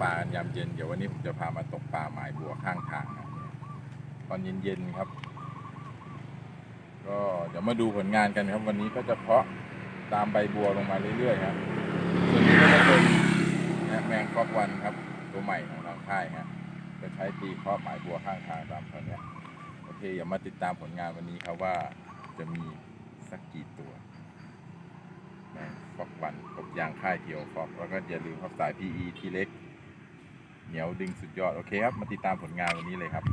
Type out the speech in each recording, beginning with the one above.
ปลากันยามเย็น เดี๋ยววันนี้ผมจะพามาตกปลาหมายบัวข้างทางนะตอนเย็นๆครับ ก็เดี๋ยวมาดูผลงานกันครับ วันนี้ก็จะเพาะตามใบบัวลงมาเรื่อยๆครับส่วนนี้ก็จะเป็นแมงฟอกวันครับ ตัวใหม่ของทางค่ายฮะก็ใช้ตีเพาะหมายบัวข้างทางตามตัวเนี้ยโอเคอย่ามาติดตามผลงานวันนี้ครับว่าจะมีสักกี่ตัวแมงฟอกวันกบยางค่ายเทียวฟอกแล้วก็อย่าลืมครับสาย PE ที่เล็ก เหนียวดึงสุดยอด โอเคครับ มาติดตามผลงานวันนี้เลยครับ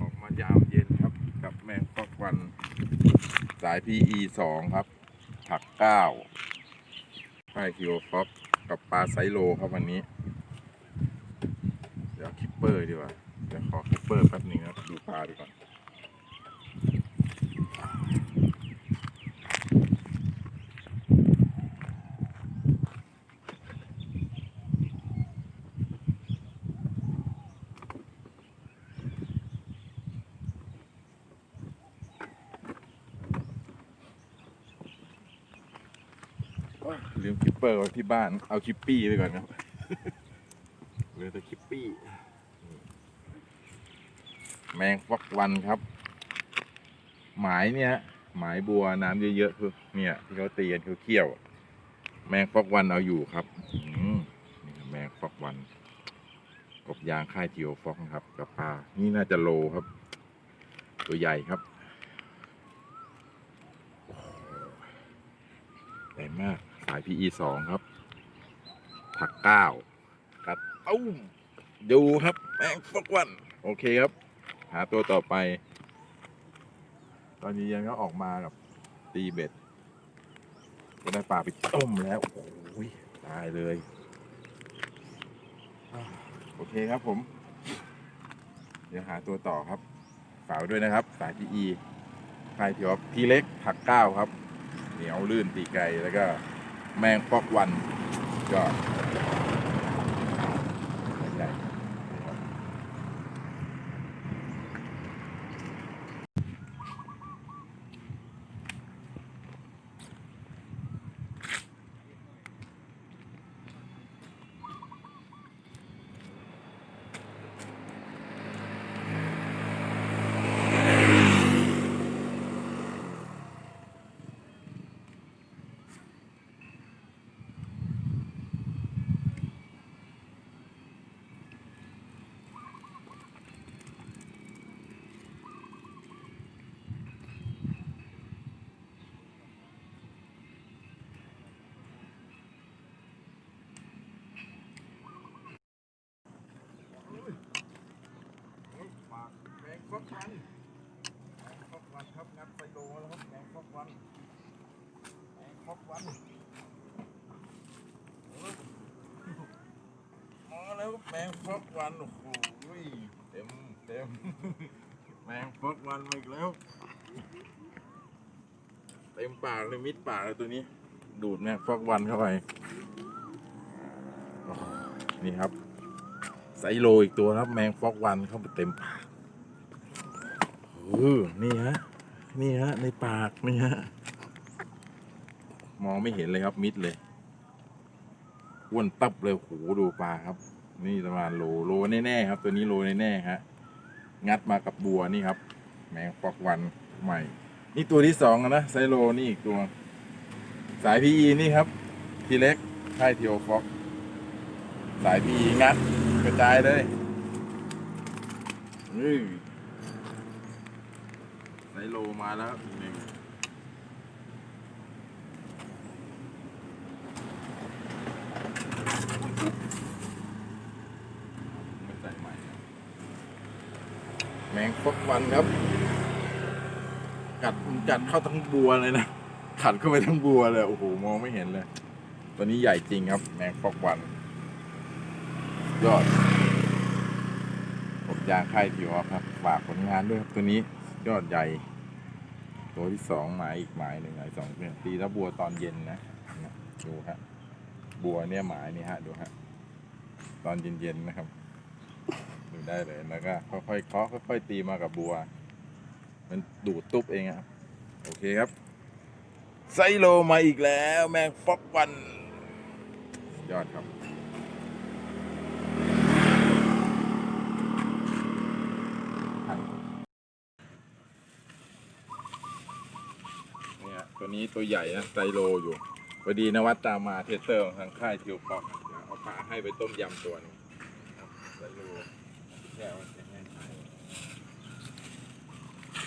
ออกมายามเย็นครับ กับแมงฟอกวัน สาย PE สองครับผักเก้าค่ายคิวฟอกกับปลาไซโลครับวันนี้ เดี๋ยวคิปเปอร์ดีกว่า เดี๋ยวขอคิปเปอร์แป๊บนึงครับดูปลาดีก่อน ลืมคิปเปอร์ไว้ที่บ้าน เอาคิปปี้ไปก่อนครับเหลือแต่คิปปี้ แมงฟอกวันครับ หมายเนี่ยหมายบัวน้ำเยอะๆคือเนี่ย ที่เขาตีกันเขาเคี่ยวแมงฟอกวันเอาอยู่ครับนี่แมงฟอกวันกบยางค่ายทีโอฟอกครับ กับปลา นี่น่าจะโลครับ ตัวใหญ่ครับ ใหญ่มาก สาย PE สองครับ ผักก้าวกัดเอ้าดูครับแมงฟกวัน โอเคครับ หาตัวต่อไป ตอนนี้ยังก็ออกมากับตีเบ็ด ก็ได้ปลาไปต้มแล้ว โอ้ยตายเลยอโอเคครับผม เดี๋ยวหาตัวต่อครับฝากไว้ด้วยนะครับ สาย PE ใครที่ว่าพี่เล็กผักก้าวครับ เหนียวลื่นตีไกลแล้วก็แมงปอกวันก็ใหญ่นะครับปากแมงฟอกวันแมงฟอกวันครับงัดไปโลแล้วครับแมงฟอกวันแมงฟอ กวันมาแล้วแมงฟอกวันโอ้โหเต็มเต็มแมงฟอกวันมาอีกแล้ว เต็มปากเลยมิดปากเลยตัวนี้ ดูดแมงฟอกวันเข้าไปนี่ครับไซโลอีกตัวครับ แมงฟอกวันเข้าไปเต็มปากเออนี่ฮะ นี่ฮะ ในปาก นี่ฮะ มองไม่เห็นเลยครับมิดเลยอ้วนตับเลยโหดูปลาครับ นี่ประมาณโลโลแน่ๆครับ ตัวนี้โลแน่ๆฮะงัดมากับบัวนี่ครับ แมงฟอกวันใหม่ นี่ตัวที่สองนะไซโลนี่อีกตัว สายพีอีนี่ครับ ทีเล็กค่ายทีโอฟอกสายพีงัดกระจายเลยนี่ไซโลมาแล้วครับอีกหนึ่งไม่ใส่ใหม่นะ แมงฟกวันครับ กัดมันกัดเข้าทั้งบัวเลยนะขัดเข้าไปทั้งบัวเลยโอ้โหมองไม่เห็นเลย ตัวนี้ใหญ่จริงครับ แมงฟอกวัน ยอดผมยางค่ายทีวครับฝากผลงานด้วยครับตัวนี้ยอดใหญ่ ตัวที่สองหมายอีกหมายหนึ่งหมายสองเพื่อนตีแล้วบัวตอนเย็นนะดูฮะบัวเนี่ยหมายนี่ฮะดูฮะตอนเย็นๆนะครับ ดูได้เลยแล้วก็ค่อยๆเคาะค่อยๆตีมากับบัว มันดูดตุ๊บเองอะครับโอเคครับไซโลมาอีกแล้ว แมงฟอกวัน ยอดครับ เนี่ยตัวนี้ตัวใหญ่นะไซโลอยู่พอดีนวัดตามมาเทสเตอร์ทางค่ายทิวปอกเอาปลาให้ไปต้มยำตัวนึง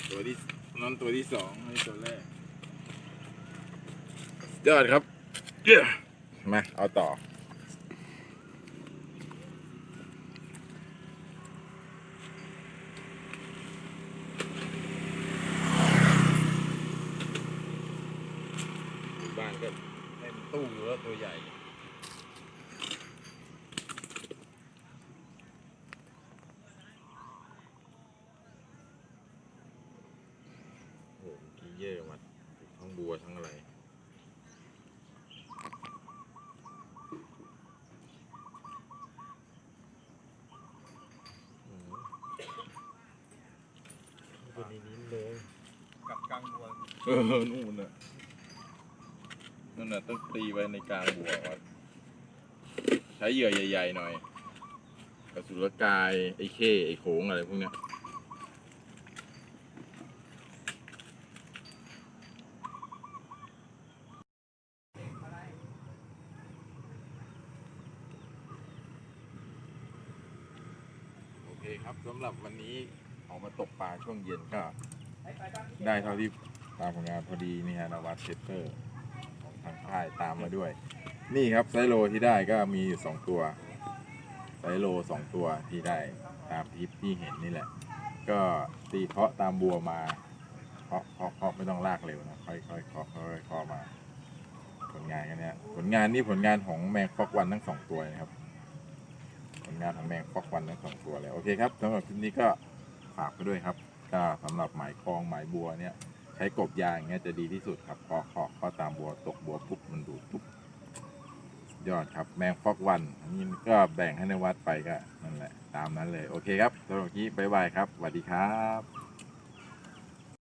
ตัวที่นั่นตัวที่สองนี่ตัวแรกยอดครับเย้มาเอาต่ออยู่บ้านก็เต็มตู้อยู่แล้วตัวใหญ่ โอ้โหเมื่อกี้เย่วัดทั้งบัวทั้งอะไรอืมตัวนี้นิ้นเลยกับกลางบัวเออนู่นน่ะนั่นน่ะต้องตีไว้ในกลางบัวก่อนใช้เหยื่อใหญ่ ๆ หน่อยกระสุนกายไอ้เข้ไอ้โขงอะไรพวกเนี้ย ครับสำหรับวันนี้ออกมาตกปลาช่วงเย็นก็ได้เท่าที่ตามผลงานพอดีนี่ฮะนวัดเชสเตอร์ของทางค่ายตามมาด้วย นี่ครับไซโลที่ได้ก็มีอยู่สองตัวไซโลสองตัวที่ได้ตามทิปที่เห็นนี่แหละ ก็ตีเคาะตามบัวมาเคาะเคาะเคาะไม่ต้องลากเร็วนะค่อยๆเคาะค่อยๆเคาะมา ผลงานกันเนี่ยผลงานนี่ผลงานของแมงฟอกวันทั้งสองตัวนะครับ ผลงานของแมงฟอกวันทั้งสองตัวเลย โอเคครับสำหรับคลิปนี้ก็ฝากไปด้วยครับ ก็สำหรับหมายคลองหมายบัวเนี่ย ใช้กบยางอย่างเงี้ยจะดีที่สุดครับเคาะเคาะเคาะตามบัวตกบัวปุ๊บมันดูดปุ๊บยอดครับแมงฟอกวันอันนี้ก็แบ่งให้ในวัดไปก็นั่นแหละ ตามนั้นเลย โอเคครับสำหรับนี้บายบายครับสวัสดีครับ